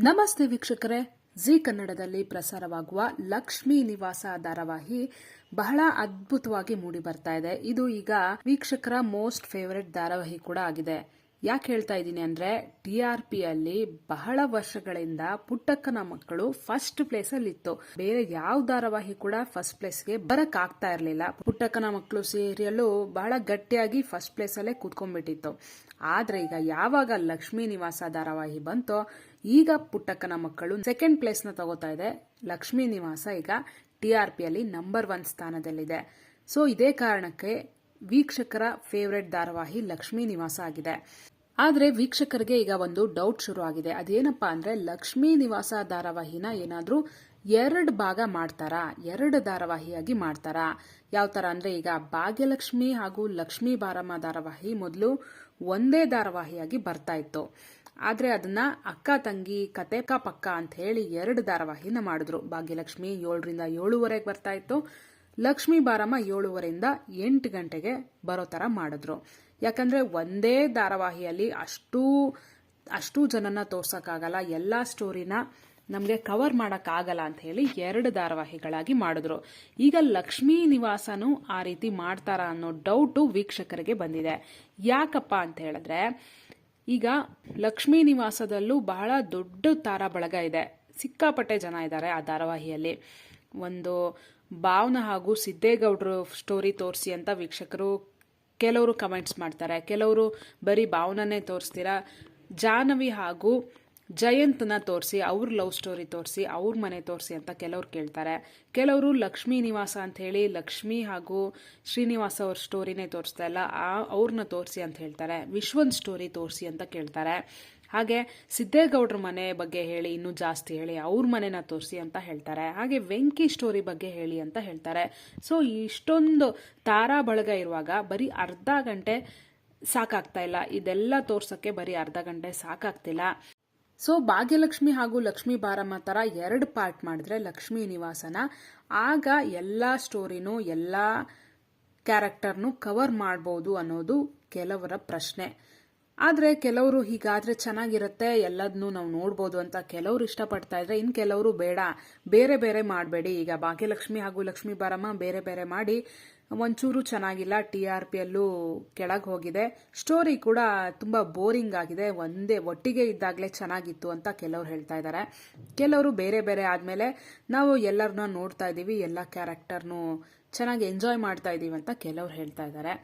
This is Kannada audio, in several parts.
ನಮಸ್ತೆ ವೀಕ್ಷಕರೇ. ಜಿ ಕನ್ನಡದಲ್ಲಿ ಪ್ರಸಾರವಾಗುವ ಲಕ್ಷ್ಮೀ ನಿವಾಸ ಧಾರಾವಾಹಿ ಬಹಳ ಅದ್ಭುತವಾಗಿ ಮೂಡಿ ಬರ್ತಾ ಇದೆ. ಇದು ಈಗ ವೀಕ್ಷಕರ ಮೋಸ್ಟ್ ಫೇವರೆಟ್ ಧಾರಾವಾಹಿ ಕೂಡ ಆಗಿದೆ. ಯಾಕೆ ಹೇಳ್ತಾ ಇದ್ದೀನಿ ಅಂದ್ರೆ, ಟಿ ಆರ್ ಪಿ ಅಲ್ಲಿ ಬಹಳ ವರ್ಷಗಳಿಂದ ಪುಟ್ಟಕ್ಕನ ಮಕ್ಕಳು ಫಸ್ಟ್ ಪ್ಲೇಸ್ ಅಲ್ಲಿ ಇತ್ತು. ಬೇರೆ ಯಾವ ಧಾರಾವಾಹಿ ಕೂಡ ಫಸ್ಟ್ ಪ್ಲೇಸ್ಗೆ ಬರಕ್ ಆಗ್ತಾ ಇರಲಿಲ್ಲ. ಪುಟ್ಟಕ್ಕನ ಮಕ್ಕಳು ಸೀರಿಯಲ್ ಬಹಳ ಗಟ್ಟಿಯಾಗಿ ಫಸ್ಟ್ ಪ್ಲೇಸ್ ಅಲ್ಲೇ ಕೂತ್ಕೊಂಡ್ಬಿಟ್ಟಿತ್ತು. ಆದ್ರೆ ಈಗ ಯಾವಾಗ ಲಕ್ಷ್ಮೀ ನಿವಾಸ ಧಾರಾವಾಹಿ ಬಂತೋ ಈಗ ಪುಟ್ಟಕ್ಕನ ಮಕ್ಕಳು ಸೆಕೆಂಡ್ ಪ್ಲೇಸ್ನ ತಗೋತಾ ಇದೆ. ಲಕ್ಷ್ಮೀ ನಿವಾಸ ಈಗ ಟಿ ಆರ್ ಪಿ ಅಲ್ಲಿ ನಂಬರ್ ಒನ್ ಸ್ಥಾನದಲ್ಲಿದೆ. ಸೊ ಇದೇ ಕಾರಣಕ್ಕೆ ವೀಕ್ಷಕರ ಫೇವರೆಟ್ ಧಾರಾವಾಹಿ ಲಕ್ಷ್ಮೀ ನಿವಾಸ ಆಗಿದೆ. ಆದರೆ ವೀಕ್ಷಕರಿಗೆ ಈಗ ಒಂದು ಡೌಟ್ ಶುರು ಆಗಿದೆ. ಅದೇನಪ್ಪಾ ಅಂದ್ರೆ ಲಕ್ಷ್ಮೀ ನಿವಾಸ ಧಾರಾವಾಹಿನ ಏನಾದರೂ ಎರಡು ಭಾಗ ಮಾಡ್ತಾರಾ? ಎರಡು ಧಾರಾವಾಹಿಯಾಗಿ ಮಾಡ್ತಾರಾ? ಯಾವ ತರ ಅಂದ್ರೆ ಈಗ ಭಾಗ್ಯಲಕ್ಷ್ಮಿ ಹಾಗೂ ಲಕ್ಷ್ಮೀ ಬಾರಮ್ಮ ಧಾರಾವಾಹಿ ಮೊದಲು ಒಂದೇ ಧಾರಾವಾಹಿಯಾಗಿ ಬರ್ತಾ ಇತ್ತು. ಆದ್ರೆ ಅದನ್ನ ಅಕ್ಕ, ತಂಗಿ, ಕತೆ ಕ, ಪಕ್ಕ ಅಂತ ಹೇಳಿ ಎರಡು ಧಾರಾವಾಹಿನ ಮಾಡಿದ್ರು. ಭಾಗ್ಯಲಕ್ಷ್ಮಿ ಏಳರಿಂದ ಏಳುವರೆಗೆ ಬರ್ತಾ ಇತ್ತು. ಲಕ್ಷ್ಮಿ ಬಾರಮ್ಮ ಏಳುವರೆಯಿಂದ ಎಂಟು ಗಂಟೆಗೆ ಬರೋ ತರ ಮಾಡಿದ್ರು. ಯಾಕಂದ್ರೆ ಒಂದೇ ಧಾರಾವಾಹಿಯಲ್ಲಿ ಅಷ್ಟೂ ಅಷ್ಟೂ ಜನನ ತೋರ್ಸಕ್ಕಾಗಲ್ಲ, ಎಲ್ಲಾ ಸ್ಟೋರಿನ ನಮಗೆ ಕವರ್ ಮಾಡೋಕ್ಕಾಗಲ್ಲ ಅಂತ ಹೇಳಿ ಎರಡು ಧಾರಾವಾಹಿಗಳಾಗಿ ಮಾಡಿದ್ರು. ಈಗ ಲಕ್ಷ್ಮೀ ನಿವಾಸನು ಆ ರೀತಿ ಮಾಡ್ತಾರ ಅನ್ನೋ ಡೌಟು ವೀಕ್ಷಕರಿಗೆ ಬಂದಿದೆ. ಯಾಕಪ್ಪ ಅಂತ ಹೇಳಿದ್ರೆ ಈಗ ಲಕ್ಷ್ಮೀ ನಿವಾಸದಲ್ಲೂ ಬಹಳ ದೊಡ್ಡ ತಾರಾ ಬಳಗ ಇದೆ. ಸಿಕ್ಕಾಪಟ್ಟೆ ಜನ ಇದ್ದಾರೆ ಆ ಧಾರಾವಾಹಿಯಲ್ಲಿ. ಒಂದು ಭಾವನ ಹಾಗೂ ಸಿದ್ದೇಗೌಡರು ಸ್ಟೋರಿ ತೋರಿಸಿ ಅಂತ ವೀಕ್ಷಕರು ಕೆಲವರು ಕಮೆಂಟ್ಸ್ ಮಾಡ್ತಾರೆ. ಕೆಲವರು ಬರೀ ಭಾವನನೇ ತೋರಿಸ್ತೀರಾ? ಜಾಹ್ನವಿ ಹಾಗೂ ಜಯಂತ್ನ ತೋರಿಸಿ, ಅವ್ರ ಲವ್ ಸ್ಟೋರಿ ತೋರಿಸಿ, ಅವ್ರ ಮನೆ ತೋರಿಸಿ ಅಂತ ಕೆಲವ್ರು ಕೇಳ್ತಾರೆ. ಕೆಲವರು ಲಕ್ಷ್ಮೀ ನಿವಾಸ ಅಂತ ಹೇಳಿ ಲಕ್ಷ್ಮಿ ಹಾಗೂ ಶ್ರೀನಿವಾಸ ಅವ್ರ ಸ್ಟೋರಿನೇ ತೋರಿಸ್ತಾ ಇಲ್ಲ. ಆ ಅವ್ರನ್ನ ತೋರಿಸಿ ಅಂತ ಹೇಳ್ತಾರೆ. ವಿಶ್ವನ್ ಸ್ಟೋರಿ ತೋರಿಸಿ ಅಂತ ಕೇಳ್ತಾರೆ. ಹಾಗೆ ಸಿದ್ದೇಗೌಡ್ರ ಮನೆ ಬಗ್ಗೆ ಹೇಳಿ, ಇನ್ನೂ ಜಾಸ್ತಿ ಹೇಳಿ, ಅವ್ರ ಮನೆನ ತೋರಿಸಿ ಅಂತ ಹೇಳ್ತಾರೆ. ಹಾಗೆ ವೆಂಕಿ ಸ್ಟೋರಿ ಬಗ್ಗೆ ಹೇಳಿ ಅಂತ ಹೇಳ್ತಾರೆ. ಸೊ, ಇಷ್ಟೊಂದು ತಾರಾ ಬಳಗ ಇರುವಾಗ ಬರೀ ಅರ್ಧ ಗಂಟೆ ಸಾಕಾಗ್ತಾ ಇಲ್ಲ. ಇದೆಲ್ಲ ತೋರ್ಸಕ್ಕೆ ಬರೀ ಅರ್ಧ ಗಂಟೆ ಸಾಕಾಗ್ತಿಲ್ಲ. ಸೊ ಭಾಗ್ಯಲಕ್ಷ್ಮಿ ಹಾಗೂ ಲಕ್ಷ್ಮಿ ಬಾರಮ್ಮ ತರ ಎರಡು ಪಾರ್ಟ್ ಮಾಡಿದ್ರೆ ಲಕ್ಷ್ಮೀ ನಿವಾಸನ. ಆಗ ಎಲ್ಲ ಸ್ಟೋರಿನೂ ಎಲ್ಲ ಕ್ಯಾರೆಕ್ಟರ್ನು ಕವರ್ ಮಾಡ್ಬೋದು ಅನ್ನೋದು ಕೆಲವರ ಪ್ರಶ್ನೆ. ಆದರೆ ಕೆಲವರು ಹೀಗಾದ್ರೆ ಚೆನ್ನಾಗಿರುತ್ತೆ ಎಲ್ಲದನ್ನು ನಾವು ನೋಡ್ಬೋದು ಅಂತ ಕೆಲವರು ಇಷ್ಟಪಡ್ತಾ ಇದ್ರೆ ಇನ್ನು ಕೆಲವರು ಬೇಡ. ಬೇರೆ ಬೇರೆ ಮಾಡಬೇಡಿ. ಈಗ ಭಾಗ್ಯಲಕ್ಷ್ಮಿ ಹಾಗೂ ಲಕ್ಷ್ಮೀ ಬಾರಮ್ಮ ಬೇರೆ ಬೇರೆ ಮಾಡಿ ಒಂಚೂರು ಚೆನ್ನಾಗಿಲ್ಲ ಟಿ ಆರ್ ಪಿ ಅಲ್ಲೂ ಕೆಳಗೆ ಹೋಗಿದೆ. ಸ್ಟೋರಿ ಕೂಡ ತುಂಬ ಬೋರಿಂಗ್ ಆಗಿದೆ. ಒಂದೇ ಒಟ್ಟಿಗೆ ಇದ್ದಾಗಲೇ ಚೆನ್ನಾಗಿತ್ತು ಅಂತ ಕೆಲವರು ಹೇಳ್ತಾ ಇದ್ದಾರೆ. ಕೆಲವರು ಬೇರೆ ಬೇರೆ ಆದಮೇಲೆ ನಾವು ಎಲ್ಲರನ್ನ ನೋಡ್ತಾ ಇದ್ದೀವಿ ಎಲ್ಲ ಕ್ಯಾರೆಕ್ಟರ್ನು ಚೆನ್ನಾಗಿ ಎಂಜಾಯ್ ಮಾಡ್ತಾ ಇದ್ದೀವಿ ಅಂತ ಕೆಲವ್ರು ಹೇಳ್ತಾ ಇದ್ದಾರೆ.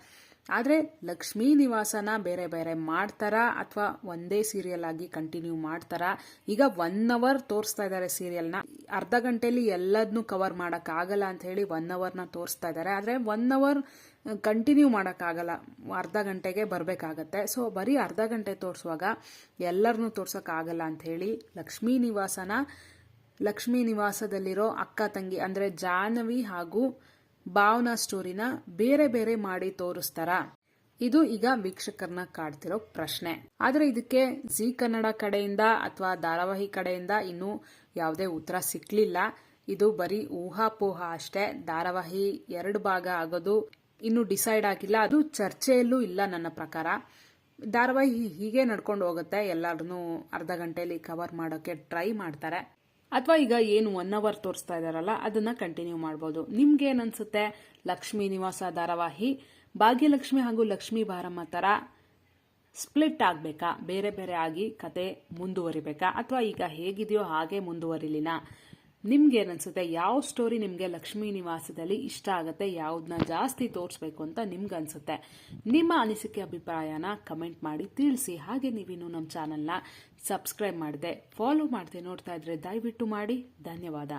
ಆದರೆ ಲಕ್ಷ್ಮೀ ನಿವಾಸನ ಬೇರೆ ಬೇರೆ ಮಾಡ್ತಾರಾ ಅಥವಾ ಒಂದೇ ಸೀರಿಯಲ್ ಆಗಿ ಕಂಟಿನ್ಯೂ ಮಾಡ್ತಾರಾ? ಈಗ ಒನ್ ಅವರ್ ತೋರಿಸ್ತಾ ಇದ್ದಾರೆ ಸೀರಿಯಲ್ನ ಅರ್ಧ ಗಂಟೆಯಲ್ಲಿ ಎಲ್ಲದನ್ನೂ ಕವರ್ ಮಾಡೋಕ್ಕಾಗಲ್ಲ ಅಂತ ಹೇಳಿ ಒನ್ ಅವರ್ನ ತೋರಿಸ್ತಾ ಇದ್ದಾರೆ ಆದರೆ ಒನ್ ಅವರ್ ಕಂಟಿನ್ಯೂ ಮಾಡೋಕ್ಕಾಗಲ್ಲ ಅರ್ಧ ಗಂಟೆಗೆ ಬರಬೇಕಾಗತ್ತೆ. ಸೊ ಬರೀ ಅರ್ಧ ಗಂಟೆ ತೋರಿಸುವಾಗ ಎಲ್ಲರನ್ನೂ ತೋರ್ಸೋಕ್ಕಾಗಲ್ಲ ಅಂತ ಹೇಳಿ ಲಕ್ಷ್ಮೀ ನಿವಾಸನ, ಲಕ್ಷ್ಮೀ ನಿವಾಸದಲ್ಲಿರೋ ಅಕ್ಕ, ತಂಗಿ, ಅಂದರೆ ಜಾಹ್ನವಿ ಹಾಗೂ ಭಾವನಾ ಸ್ಟೋರಿನ ಬೇರೆ ಬೇರೆ ಮಾಡಿ ತೋರಿಸ್ತಾರ. ಇದು ಈಗ ವೀಕ್ಷಕರನ್ನ ಕಾಡ್ತಿರೋ ಪ್ರಶ್ನೆ. ಆದರೆ ಇದಕ್ಕೆ ಜಿ ಕನ್ನಡ ಕಡೆಯಿಂದ ಅಥವಾ ಧಾರಾವಾಹಿ ಕಡೆಯಿಂದ ಇನ್ನೂ ಯಾವುದೇ ಉತ್ತರ ಸಿಕ್ಲಿಲ್ಲ. ಇದು ಬರೀ ಊಹಾಪೋಹ ಅಷ್ಟೇ. ಧಾರಾವಾಹಿ ಎರಡು ಭಾಗ ಆಗೋದು ಇನ್ನು ಡಿಸೈಡ್ ಆಗಿಲ್ಲ. ಅದು ಚರ್ಚೆಯಲ್ಲೂ ಇಲ್ಲ ನನ್ನ ಪ್ರಕಾರ. ಧಾರಾವಾಹಿ ಹೀಗೆ ನಡ್ಕೊಂಡು ಹೋಗುತ್ತೆ. ಎಲ್ಲರನ್ನೂ ಅರ್ಧ ಗಂಟೆಯಲ್ಲಿ ಕವರ್ ಮಾಡೋಕೆ ಟ್ರೈ ಮಾಡ್ತಾರೆ. ಅಥವಾ ಈಗ ಏನು ಒನ್ ಅವರ್ ತೋರಿಸ್ತಾ ಇದಾರಲ್ಲ, ಅದನ್ನ ಕಂಟಿನ್ಯೂ ಮಾಡ್ಬೋದು. ನಿಮ್ಗೆ ಅನ್ಸುತ್ತೆ ಲಕ್ಷ್ಮೀ ನಿವಾಸ ಧಾರಾವಾಹಿ, ಭಾಗ್ಯಲಕ್ಷ್ಮಿ ಹಾಗೂ ಲಕ್ಷ್ಮಿ ಬಾರಮ್ಮ ತರ ಸ್ಪ್ಲಿಟ್ ಆಗಬೇಕಾ? ಬೇರೆ ಬೇರೆ ಆಗಿ ಕತೆ ಮುಂದುವರಿಬೇಕಾ? ಅಥವಾ ಈಗ ಹೇಗಿದೆಯೋ ಹಾಗೆ ಮುಂದುವರಿಲಿನ? ನಿಮ್ಗೆ ಏನನ್ಸುತ್ತೆ ಯಾವ ಸ್ಟೋರಿ ನಿಮಗೆ ಲಕ್ಷ್ಮೀ ನಿವಾಸದಲ್ಲಿ ಇಷ್ಟ ಆಗುತ್ತೆ? ಯಾವ್ದನ್ನ ಜಾಸ್ತಿ ತೋರಿಸ್ಬೇಕು ಅಂತ ನಿಮ್ಗೆ ಅನ್ಸುತ್ತೆ ನಿಮ್ಮ ಅನಿಸಿಕೆ ಅಭಿಪ್ರಾಯನ ಕಮೆಂಟ್ ಮಾಡಿ ತಿಳಿಸಿ. ಹಾಗೆ ನೀವಿನ್ನು ನಮ್ಮ ಚಾನೆಲ್ನ ಸಬ್ಸ್ಕ್ರೈಬ್ ಮಾಡಿದೆ, ಫಾಲೋ ಮಾಡದೆ ನೋಡ್ತಾ ಇದ್ರೆ ದಯವಿಟ್ಟು ಮಾಡಿ. ಧನ್ಯವಾದ.